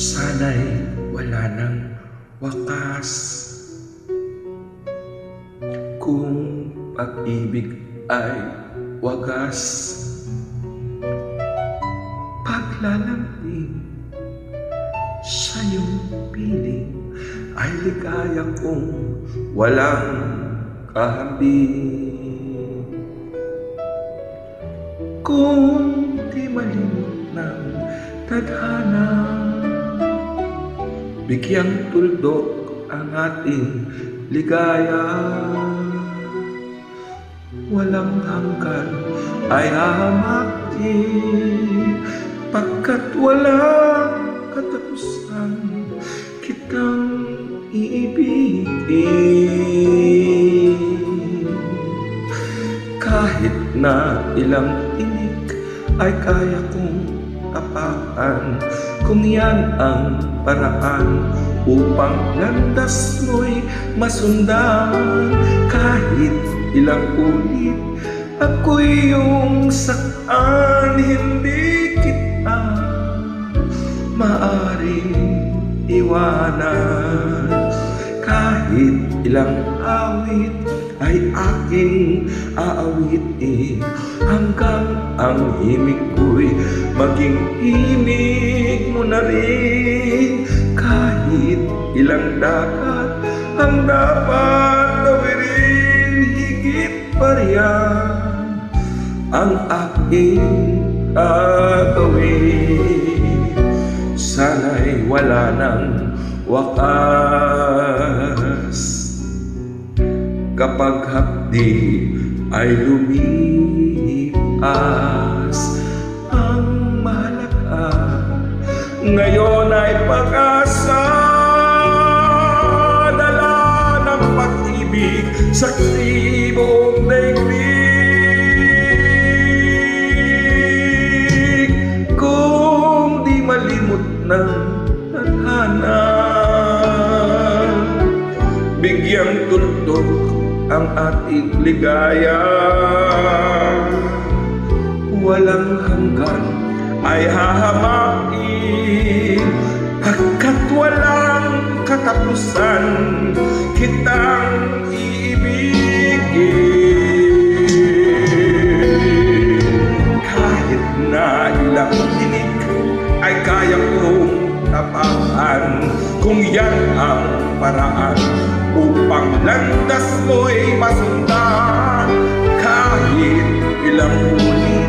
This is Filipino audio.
sana'y wala nang wakas. Kung pag-ibig ay wagas Paglalambing sa iyong piling Ay ligaya kong walang kahambing Kung di malimot ng tadhana Bigyang tuldok ang ating ligaya. Walang hanggan ay hahamakin. Pagkat walang katapusan Kitang iibigin. Kahit na ilang tinik ay kaya kong tapakan Kung yan ang paraan upang landas mo'y masundan Kahit ilang ulit ako'y yung saan hindi kita maaring iwanan. Kahit ilang awit ay aking aawitin Hanggang ang himig ko'y maging himig mo na rin. Kahit ilang dagat ang dapat tawirin Higit pa riyan ang aking gagawin. Sana'y wala nang wakas. Kapag hapdi ay lumipas ngayon ay pag-asa Dala ng pag-ibig sa buong daigdig Kung di malimot ng tadhana Bigyang tuldok ang ating ligaya. Walang hanggan ay hahamain kung yan ang paraan upang landas mo'y masundan. Kahit ilang muli